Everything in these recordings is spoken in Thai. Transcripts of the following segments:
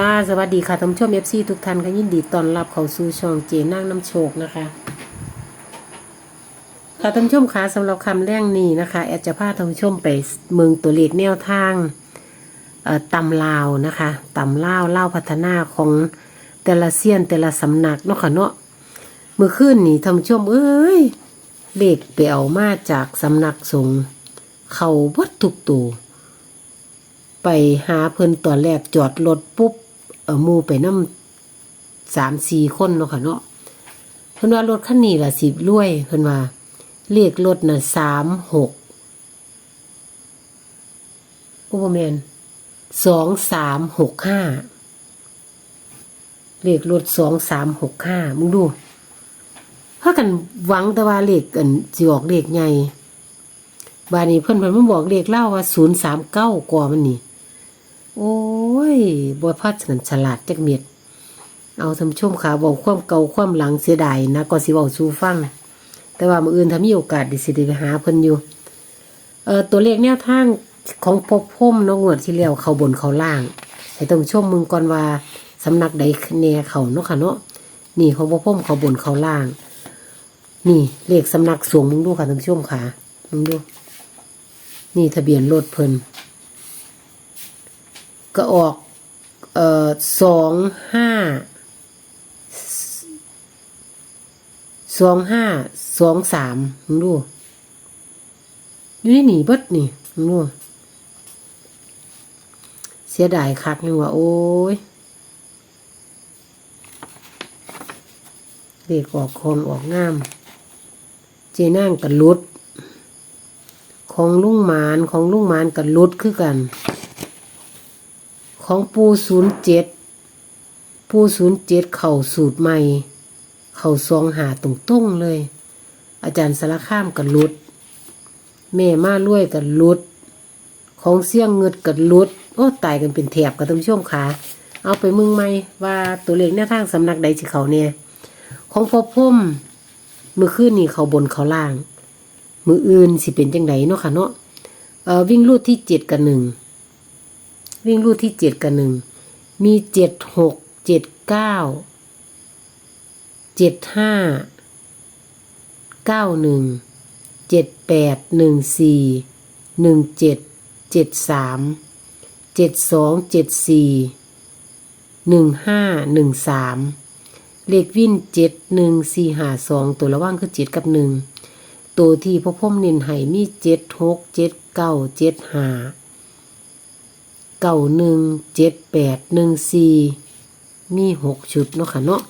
ค่ะสวัสดีค่ะท่านผู้ชมเอฟซีทุกท่านก็ยินดีต้อนรับเข้าสู่ช่องเจนั่งน้ำโชคนะคะค่ะท่านผู้ชมคะสำหรับคำแรกนี้นะคะแอดจะพาท่านผู้ชมไปเมืองตัวเลขแนวทางตำลาวนะคะตำลาวเล่าพัฒนาของแต่ละเซียนแต่ละสำนักเนาะค่ะเนาะเมื่อคืนนี่ท่านผู้ชมเอ้ยเลขไปเอามาจากสำนักสงฆ์เขาวัดทุกตัวไปหาเพิ่นตอนแรกจอดรถปุ๊บ เออมูไปน้ำสามสี่คนเนาะค่ะเนาะเพิ่นว่ารถคันนี้ล่ะสิรวยเพิ่นว่าเลขรถน่ะสามหกโอ้บ่แมนสองสามหกห้าเลขรถสองสามหกห้ามึงดูพากันหวังแต่ว่าเลขอันสิออกเลขใหญ่บานนี้เพิ่นเพิ่นมาบอกเลขเล่าว่าศูนย์สามเก้ากว่ามันนี่ โอ้ยบัวพัดสันฉลาดจักเม็ดเอาทำช่วมขาบอกความเก่าความหลังเสียดายนะก็สิบอกสู้ฟัง แต่ว่ามืออื่นถ้ามีโอกาสดิสิได้ไปหาเพิ่นอยู่ เอ่อตัวเลขแนวทางของพบพ่มน้องงวดที่แล้วเขาบนเขาล่าง ให้ต้องชมมึงก่อนว่าสำนักใดแน่เขาเนาะค่ะเนาะนี่ของพบพ่มเขาบนเขาล่าง นี่เลขสำนักสวงมึงดูค่ะท่านผู้ชมค่ะมึงดู นี่ทะเบียนรถเพิ่น ก็ออกเอ่อสองห้าสองห้าสองสามมึงดูอยู่ในหนีเบิดนี่มึงดูเสียดายคักยังว่าโอ้ยเด็กออกคนออกงาม เจนั่งกันลุด ของลุงหมานของลุงหมานกันลุดคือกัน ของปูศูนย์เจ็ดปูศูนย์เจ็ดเข่าสูตรใหม่ เข่าซองหาตรงต้งเลย อาจารย์สารข้ามกับลุด แม่มาลุยกับลุด ของเสี่ยงเงิดกับลุด โอ้ตายกันเป็นแถบกับท่านผู้ชมขาเอาไปมึงไหมว่าตัวเลขแนวทางสำนักใดสิเขาเนี่ย ของพ่อพุ่มมือขึ้นนี่เขาบนเขาล่าง มืออื่นสิเป็นจังไดเนาะค่ะเนาะเอ่อวิ่งรูดที่เจ็ดกับหนึ่ง วิ่งรูดที่เจ็ดกับหนึ่งมีเจ็ดหกเจ็ดเก้าเจ็ดห้าเก้าหนึ่งเจ็ดแปดหนึ่งสี่หนึ่งเจ็ดเจ็ดสามเจ็ดสองเจ็ดสี่หนึ่งห้าหนึ่งสามเลขวิ่นเจ็ดหนึ่งสี่หาสองตัวระว่างคือเจ็ดกับหนึ่งตัวที่พ่อพ่อมเน้นให้มีเจ็ดหกเจ็ดเก้าเจ็ดห้า เก้าหนึ่งเจ็ดแปดหนึ่งสี่มีหกชุดเนาะค่ะเนาะ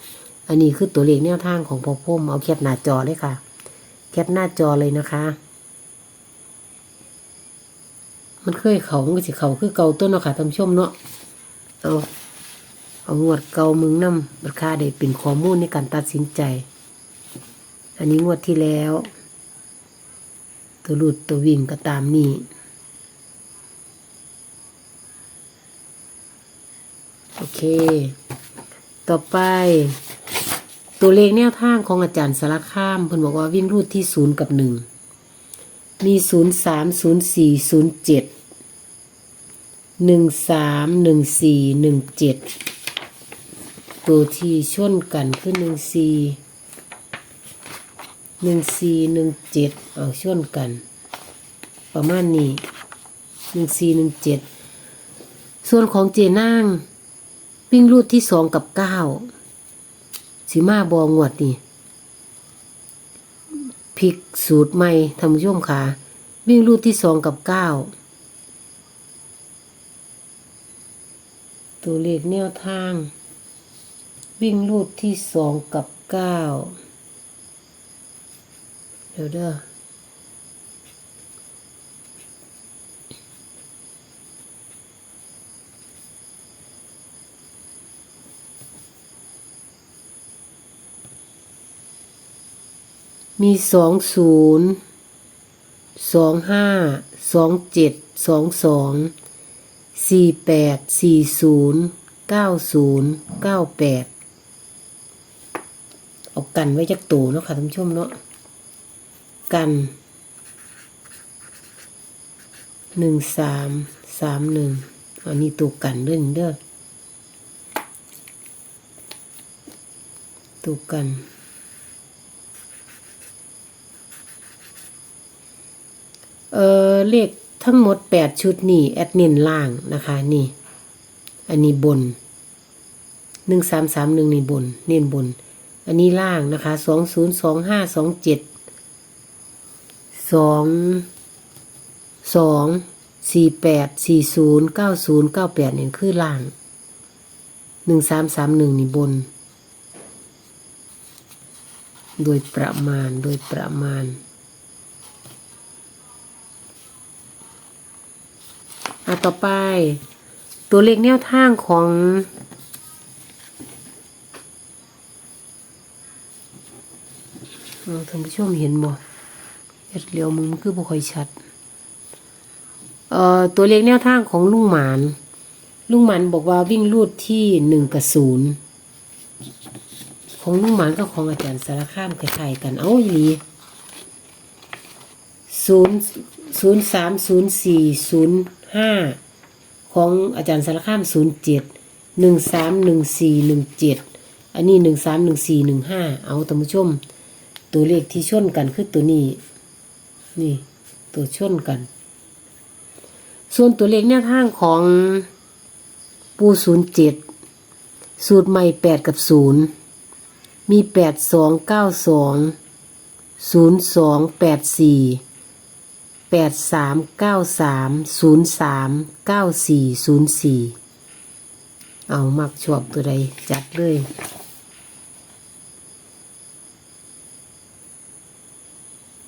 อันนี้คือตัวเลขแนวทางของพ่อพ่มเอาแคปหน้าจอเลยค่ะ แคปหน้าจอเลยนะคะ มันเคยเขาก็สิเขาคือเก่าต้นเนาะค่ะท่านชมเนาะเอาเอางวดเก่ามึงนำราคาได้เป็นข้อมูลในการตัดสินใจ อันนี้งวดที่แล้ว ตัวหลุดตัววิ่งก็ตามนี่ โอ เค ต่อไปตัวเลขแนวทางของอาจารย์สารคามเพิ่นบอกว่าวิ่งรูดที่ศูนย์กับหนึ่งมีศูนย์สามศูนย์สี่ศูนย์เจ็ดหนึ่งสามหนึ่งสี่หนึ่งเจ็ดตัวที่ชนกันคือหนึ่งสี่หนึ่งสี่หนึ่งเจ็ดเอาชนกัน ประมาณนี้หนึ่งสี่หนึ่งเจ็ดส่วนของเจนาง วิ่งรูดที่สองกับเก้าสีมาบองวดนี่พลิกสูตรใหม่ทำช่วมขาวิ่งรูดที่สองกับเก้าตัวเลขแนวทาง วิ่งรูดที่สองกับเก้าเดี๋ยวเด้อ มีสองศูนย์สองห้าสองเจ็ดสองสองสี่แปดสี่ศูนย์เก้าศูนย์เก้าแปดเอากันไว้จากตูเนาะค่ะท่านผู้ชมเนาะกันหนึ่งสามสามหนึ่งอันนี้ตัวกันเรื่องเด้อตัวกัน เออเลขทั้งหมดแปดชุดนี่แอดเน้นล่างนะคะ นี่ อันนี้บนหนึ่งสามสามหนึ่งนี่บน เน้นบน อันนี้ล่างนะคะสองศูนย์สองห้าสองเจ็ดสองสองสี่แปดสี่ศูนย์เก้าศูนย์เก้าแปดนี่คือล่างหนึ่งสามสามหนึ่งนี่บน โดยประมาณ โดยประมาณ อะต่อไป ตัวเลขแนวทางของเราท่านผู้ชมเห็นบ่เอ็ดเลียวมือมันคือบ่ค่อยชัด เอ่อตัวเลขแนวทางของลุงหมาน ลุงหมานบอกว่าวิ่งรูดที่หนึ่งกับศูนย์ของลุงหมานกับของอาจารย์สารคามคล้ายๆกัน เอ้าอีหลีศูนย์ศูนย์สามศูนย์สี่ศูนย์ ห้าของอาจารย์สารคามศูนย์เจ็ดหนึ่งสามหนึ่งสี่หนึ่งเจ็ดอันนี้หนึ่งสามหนึ่งสี่หนึ่งห้าเอาท่านผู้ชม ตัวเลขที่ชนกันคือตัวนี้ นี่ ตัวชนกัน ส่วนตัวเลขแนวทางของปูศูนย์เจ็ดสูตรใหม่แปดกับศูนย์มีแปดสองเก้าสองศูนย์สองแปดสี่ แปดสามเก้าสามศูนย์สามเก้าสี่ศูนย์สี่เอามักชอบตัวใดจัดเลย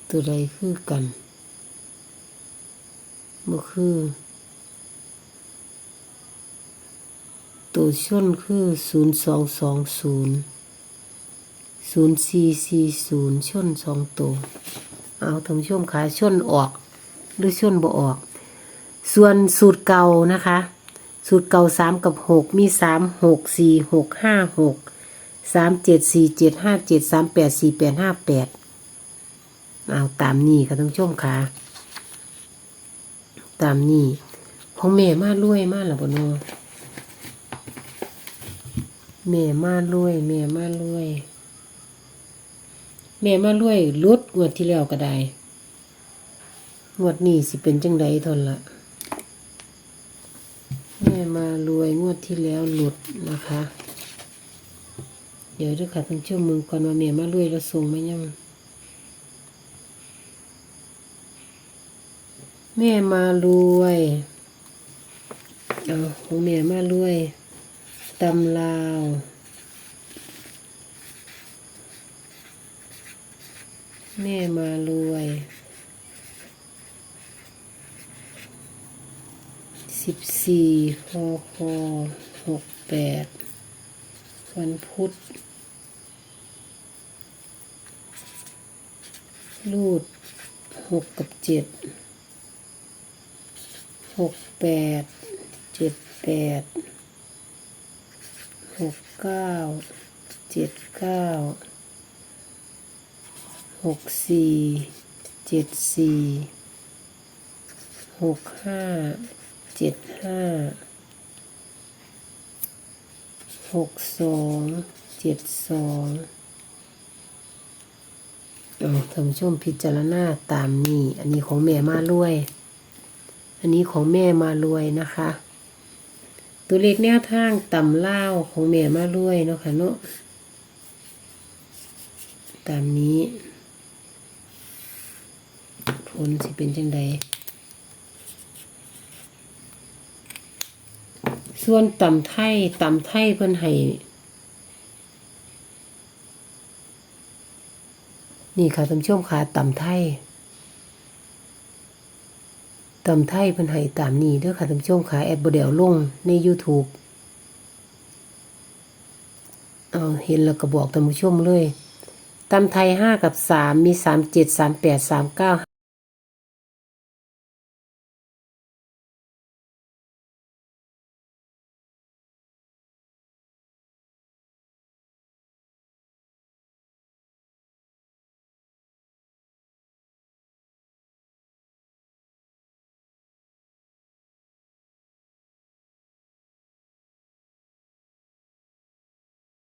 ตัวใดคือกันบ่คือ ตัวชนคือศูนย์สองสองศูนย์ศูนย์สี่สี่ศูนย์ชนสองตัว เอาท่านผู้ชมขาชนออก หรือชนบ่ออก ส่วนสูตรเก่านะคะ สูตรเก่าสามกับหกมีสามหกสี่หกห้าหกสามเจ็ดสี่เจ็ดห้าเจ็ดสามแปดสี่แปดห้าแปดเอาตามนี้ค่ะท่านผู้ชมค่ะ ตามนี้ของแม่มารวยมาหรอบเนอแม่มารวยแม่มารวยแม่มารวยลดงวดที่แล้วก็ได้ งวดนี้สิเป็นจังไดทนละแม่มารวยงวดที่แล้วหลุดนะคะ เดี๋ยวด้วยค่ะท่านผู้ชมมึงก่อนว่าแม่มารวยแล้วส่งไหมยังแม่มารวยเอาของแม่มารวยตำลาวแม่มารวย สิบสี่คอคอหกแปดวันพุธรูดหกกับเจ็ดหกแปดเจ็ดแปดหกเก้าเจ็ดเก้าหกสี่เจ็ดสี่หกห้า เจ็ดห้าหกสองเจ็ดสองเอาท่านผู้ชมพิจารณาตามนี้ อันนี้ของแม่มารวย อันนี้ของแม่มารวยนะคะ ตัวเลขแนวทางต่ำเล่าของแม่มารวยเนาะค่ะเนาะตามนี้ผลสิเป็นจังใด ส่วนตำไทยตำไทยเพิ่นให้นี่ค่ะท่านชมค่ะตำไทยตำไทยเพิ่นให้ตามนี้เด้อค่ะท่านชมค่ะแอดบ่ได้เอาลงใน YouTube เอาเห็นแล้วก็บอกท่านผู้ชมเลยตำไทย5กับ3มี37 38 39